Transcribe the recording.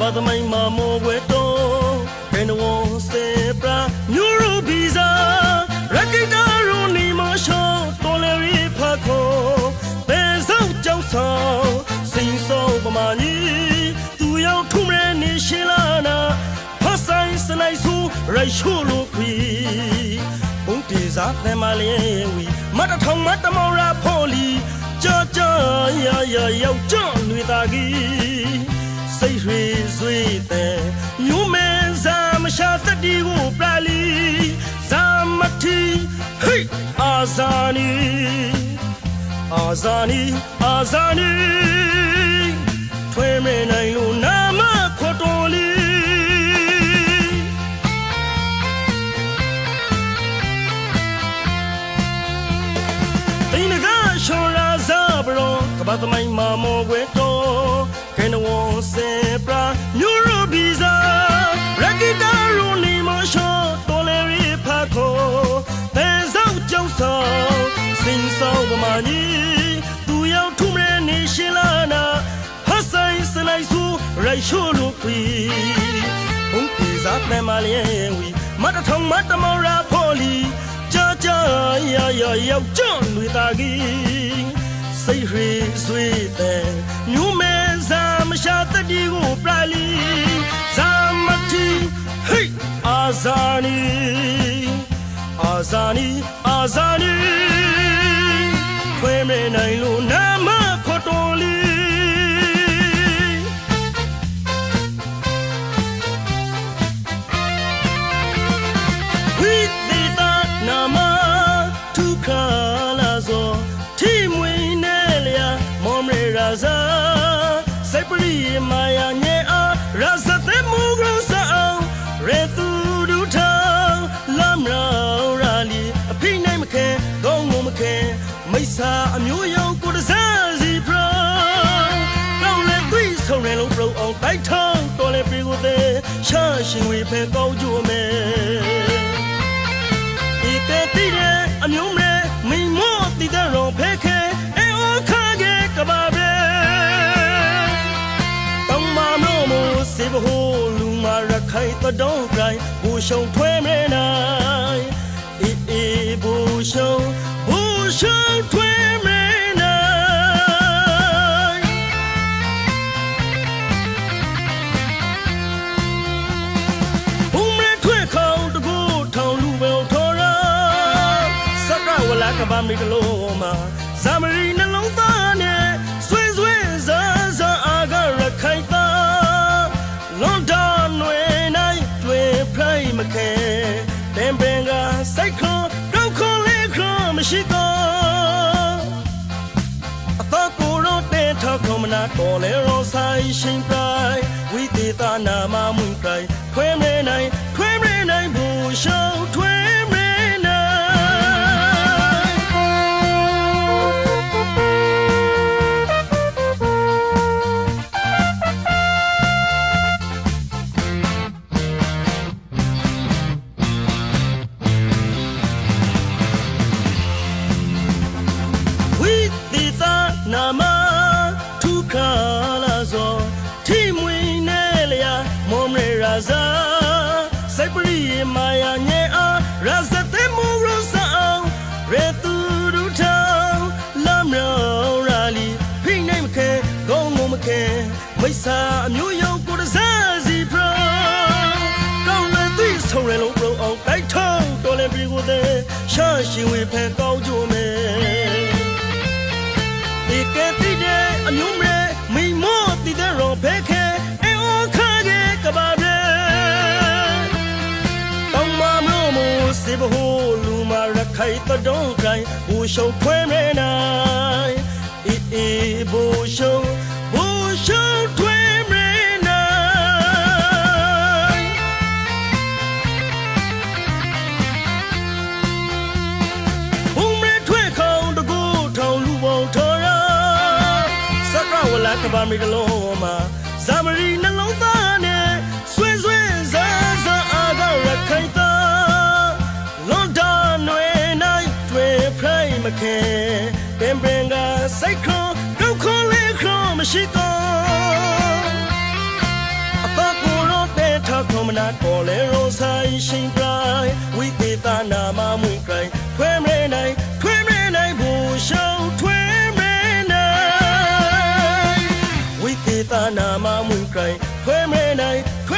ဘာသမိုင်းမှာမော်ဝဲတော့ဘယ်နဝစေပရာညူရူဘီဇာရကီတာရူနီမရှောတော်လေရီဖာခိုဘယ်စောက်ကြောက်ဆောင်စိန်စောပမာကြီးသူရောက်ထုမရနေရှင်လာနာဖဆိုင်စလိုက်ဆူရိုက်ရှိုလိုခွီဘုံတေစာသမလေးဝီမတ်ထောင်မတ်တမောရာဖော်လီ ကြောကြောရရရောက်ကြော့လွေတာကြီးစိတ်ရွှေဆွေးတဲ့ညူမဲဇာမရှာတတိကိုပရာလီဇာမတီဟိတ်အာဇာနီအာဇာနီအာဇာနီ ကဘာသမိုင်းမာမောကွယ်တော်ကဲနဝစေပရာညူရဘီဇာရကီတာရူနီမရှောတော်လေရီဖာခိုတဲဇောက်ကြောက်ဆောင်စင်ဆောင်ပမာနီသူရောက်ထုမရနေရှင်လာနာဟဆိုင်စလိုက်ဆူရိုက်ရှိုလိုခွီဘုံပီဇာတဲမလေးဝီမတ်ထောင်မတ်တမောရာဖော်လီကြာကြာရရရောက်ကျွန့်လူသားကြီး စိတ်ရွှေဆွေးတဲ့ညူမဲဇာမရှာတတိကိုပရာလီဇာမတီဟိတ်အာဇာနီအာဇာနီအာဇာနီ ပရိမာယာညေအားရာဇသက်မူကရဆအောင်ရေသူဒုထောင်လမ်ရာရာလီအဖိနိုင်မခဲကောင်းငုံမခဲမိစ္ဆာအမျိုးရောင်ကိုတစားစီပရောကောင်းလေသွိဆုံရလုံးပရုံအောင်တိုက်ထောင်းတော်လေပြေကိုသေးရှာရှင်ဝေဖဲကောင်းကြိုမယ်ဒီတဲ့တည်တဲ့အမျိုးမဲမိမောတည်တဲ့ရောဖဲခဲ ရခိုင်တဒေါင်းကြိုင်ဘူရှုံထွဲမဲနိုင်အေးအေးဘူရှုံဘူရှုံထွဲမဲနိုင်ဘုံမထွေခေါင်တကူထောင်လူပဲထော်ရစကဝလာကဘာမီကလုံးမှာဇာမရီ နာတော်လေရောဆိုင်ရှင်ပြိုင်ဝိသေသနာမမွင်ပြိုင်ထွဲမဲနိုင် တ်ပရိမာယာညေအားရာဇတဲ့မူရဆအောင်ရေသူဒုထောင်လမ်းရောရာလီဖိနိုင်မခဲကောင်းမမခဲမိစ္ဆာအမျိုးရောကိုတစားစီပရောကောင်းလည်းသိဆုံရလုံး စေဘဟိုလူမာရခိုင်တဒေါင်းကိုင်ဘူရှုံခွဲမဲနိုင်အေးအေးဘူရှုံဘူရှုံထွဲမဲနိုင်ဘုံမဲထွေခေါင်တကူထောင်လူပေါင်းထော်ရစကဝလာကဘာမီကလုံးမှာဇာမ ခင်ပင်ပင်ကစိတ်ခွန်ဒုက္ခလေးခွန်မရှိတော့အဖကိုတော့တဲ့ထခုံမနာတော်လဲရောဆိုင်ရှိန်တိုင်းဝိသေသနာမမွင့်ကြိုင်ထွေးမဲနိုင်ထွေးမဲနိုင်ဘူရှောင်းထွေးမဲနိုင်ဝိသေသနာမမွင့်ကြိုင်ထွေးမဲနိုင်ထွေး